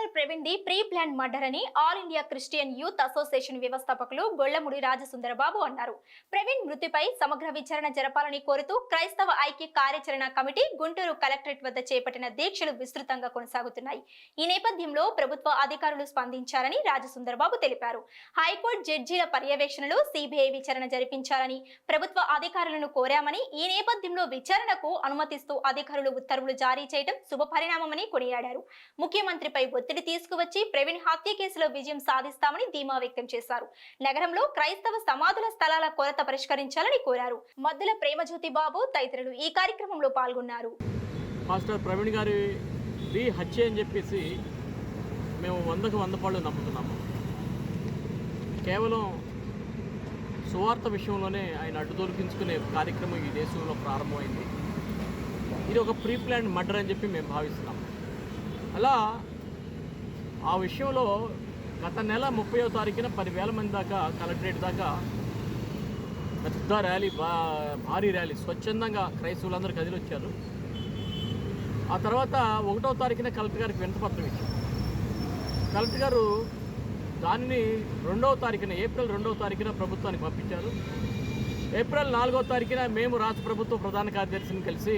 Pastor Praveen the pre plan murder అని all India Christian youth association వ్యవస్థాపకులు గొల్లముడి రాజసుందరబాబు అన్నారు. ప్రవీణ్ మృతిపై సమగ్ర విచారణ జరపాలని కోరుతూ క్రైస్తవ ఐక్య కార్యాచరణ కమిటీ గుంటూరు కలెక్టరేట్ వద్ద చేపట్టిన దీక్షలు విస్తృతంగా కొనసాగుతున్నాయి. ఈ నేపథ్యంలో ప్రభుత్వ అధికారులు స్పందించారని రాజసుందరబాబు తెలిపారు. హైకోర్టు జడ్జీల పర్యవేక్షణలో సిబిఐ విచారణ జరిపించాలని ప్రభుత్వ అధికారులను కోరామని ఈ నేపథ్యంలో విచారణకు అనుమతిస్తూ అధికారులు ఉత్తర్వులు జారీ చేయడం శుభపరిణామమని కొనియాడారు. ముఖ్యమంత్రిపై ఒత్తిడి తీసుకువచ్చి ప్రవీణ్ హత్య కేసులో విజయం సాధిస్తామని ధీమా వ్యక్తం చేశారు. నగరంలో క్రైస్తవ సమాధుల స్థలాల కొరత పరిష్కరించాలని కోరారు. మద్దుల ప్రేమజ్యోతి బాబు తదితరులు ఈ కార్యక్రమంలో పాల్గొన్నారు. మాస్టర్ ప్రవీణ్ గారి రీ హత్య అని చెప్పేసి మేము వందకు వంద పాళ్ళు నమ్ముతున్నాము. కేవలం సువార్త విషయంలోనే ఆయన అడ్డు దొరికించుకునే కార్యక్రమం ఈ దేశంలో ప్రారంభమైంది. ఇది ఒక ప్రీ ప్లాన్ మర్డర్ అని చెప్పి మేము భావిస్తున్నాం అలా ఆ విషయంలో గత నెల ముప్పయో తారీఖున పదివేల మంది దాకా కలెక్టరేట్ దాకా పెద్ద ర్యాలీ బా భారీ ర్యాలీ స్వచ్ఛందంగా క్రైస్తవులందరూ కదిలి వచ్చారు. ఆ తర్వాత ఒకటో తారీఖున కలెక్టర్ గారికి వినతపత్రం ఇచ్చారు కలెక్టర్ గారు దానిని రెండవ తారీఖున ఏప్రిల్ రెండవ తారీఖున ప్రభుత్వానికి పంపించారు. ఏప్రిల్ నాలుగో తారీఖున మేము రాష్ట్ర ప్రభుత్వ ప్రధాన కార్యదర్శిని కలిసి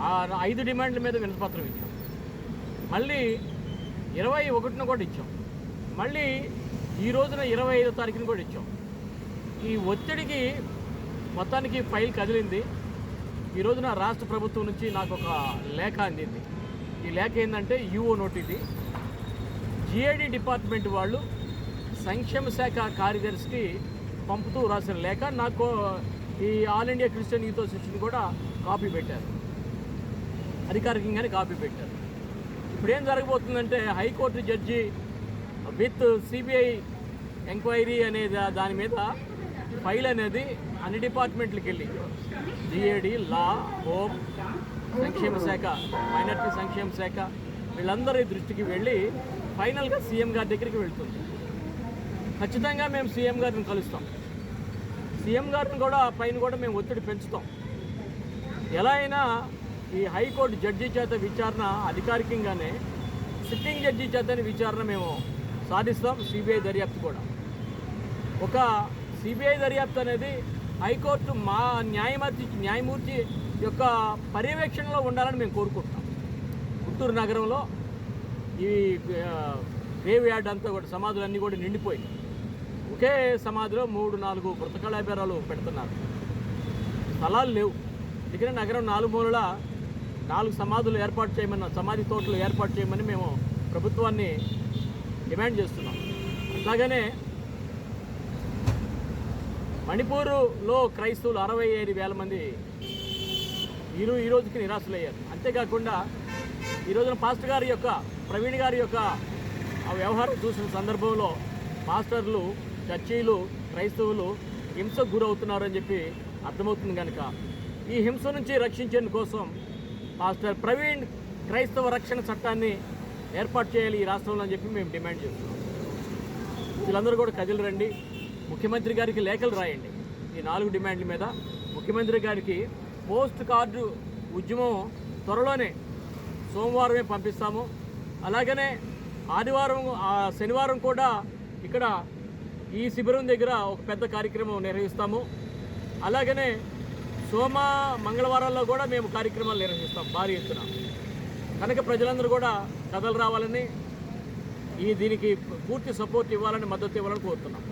ఆ ఐదు డిమాండ్ల మీద వినతపత్రం ఇచ్చాం. మళ్ళీ ఇరవై ఒకటిన కూడా ఇచ్చాం. మళ్ళీ ఈ రోజున ఇరవై ఐదో తారీఖున కూడా ఇచ్చాం. ఈ ఒత్తిడికి మొత్తానికి ఫైల్ కదిలింది. ఈ రోజున రాష్ట్ర ప్రభుత్వం నుంచి నాకు ఒక లేఖ అందింది. ఈ లేఖ ఏంటంటే యూఓ నోటిది జిఐడి డిపార్ట్మెంట్ వాళ్ళు సంక్షేమ శాఖ కార్యదర్శికి పంపుతూ రాసిన లేఖ. నాకు ఈ all India Christian youth association కూడా కాపీ పెట్టారు. అధికారికంగానే కాపీ పెట్టారు. ఇప్పుడు ఏం జరగబోతుందంటే high court judge with CBI enquiry అనేది దాని మీద ఫైల్ అనేది అన్ని డిపార్ట్మెంట్లకు వెళ్ళి. జిఏడి లా హోమ్ సంక్షేమ శాఖ మైనార్టీ సంక్షేమ శాఖ వీళ్ళందరి దృష్టికి వెళ్ళి ఫైనల్గా సీఎం గారి దగ్గరికి వెళ్తుంది. ఖచ్చితంగా మేము సీఎం గారిని కలుస్తాం. సీఎం గారిని కూడా పైన కూడా మేము ఒత్తిడి పెంచుతాం. ఎలా అయినా ఈ హైకోర్టు జడ్జి చేత విచారణ అధికారికంగానే సిట్టింగ్ జడ్జి చేత విచారణ మేము సాధిస్తాం సిబిఐ దర్యాప్తు కూడా. ఒక సిబిఐ దర్యాప్తు అనేది హైకోర్టు మా న్యాయమూర్తి న్యాయమూర్తి యొక్క పర్యవేక్షణలో ఉండాలని మేము కోరుకుంటున్నాం. గుంటూరు నగరంలో ఈ గ్రేవ్ యార్డ్ అంతా కూడా సమాధులన్నీ కూడా నిండిపోయి ఒకే సమాధిలో మూడు నాలుగు మృతకళాభేరాలు పెడుతున్నారు. స్థలాలు లేవు. ఎందుకంటే నగరం నాలుగు మూలల నాలుగు సమాధులు ఏర్పాటు చేయమని సమాధి తోటలు ఏర్పాటు చేయమని మేము ప్రభుత్వాన్ని డిమాండ్ చేస్తున్నాం. అట్లాగనే మణిపూరులో క్రైస్తవులు అరవై ఐదు వేల మంది ఈరో ఈ రోజుకి నిరాశలయ్యారు. అంతేకాకుండా ఈ రోజున పాస్టర్ గారి యొక్క ప్రవీణ్ గారి యొక్క ఆ వ్యవహారం చూసిన సందర్భంలో పాస్టర్లు చర్చీలు క్రైస్తవులు హింసకు గురవుతున్నారని చెప్పి అర్థమవుతుంది కనుక ఈ హింస నుంచి రక్షించేందుకోసం కోసం పాస్టర్ ప్రవీణ్ క్రైస్తవ రక్షణ చట్టాన్ని ఏర్పాటు చేయాలి ఈ రాష్ట్రంలో అని చెప్పి మేము డిమాండ్ చేస్తున్నాం. వీళ్ళందరూ కూడా కదిలి రండి. ముఖ్యమంత్రి గారికి లేఖలు రాయండి. ఈ నాలుగు డిమాండ్ల మీద ముఖ్యమంత్రి గారికి పోస్ట్ కార్డు ఉద్యమం త్వరలోనే సోమవారమే పంపిస్తాము. అలాగనే ఆదివారం ఆ శనివారం కూడా ఇక్కడ ఈ శిబిరం దగ్గర ఒక పెద్ద కార్యక్రమం నిర్వహిస్తాము. అలాగనే సోమ మంగళవారాల్లో కూడా మేము కార్యక్రమాలు నిర్వహిస్తాం భారీ ఎత్తున. కనుక ప్రజలందరూ కూడా కథలు రావాలని ఈ దీనికి పూర్తి సపోర్ట్ ఇవ్వాలని మద్దతు ఇవ్వాలని కోరుతున్నాం.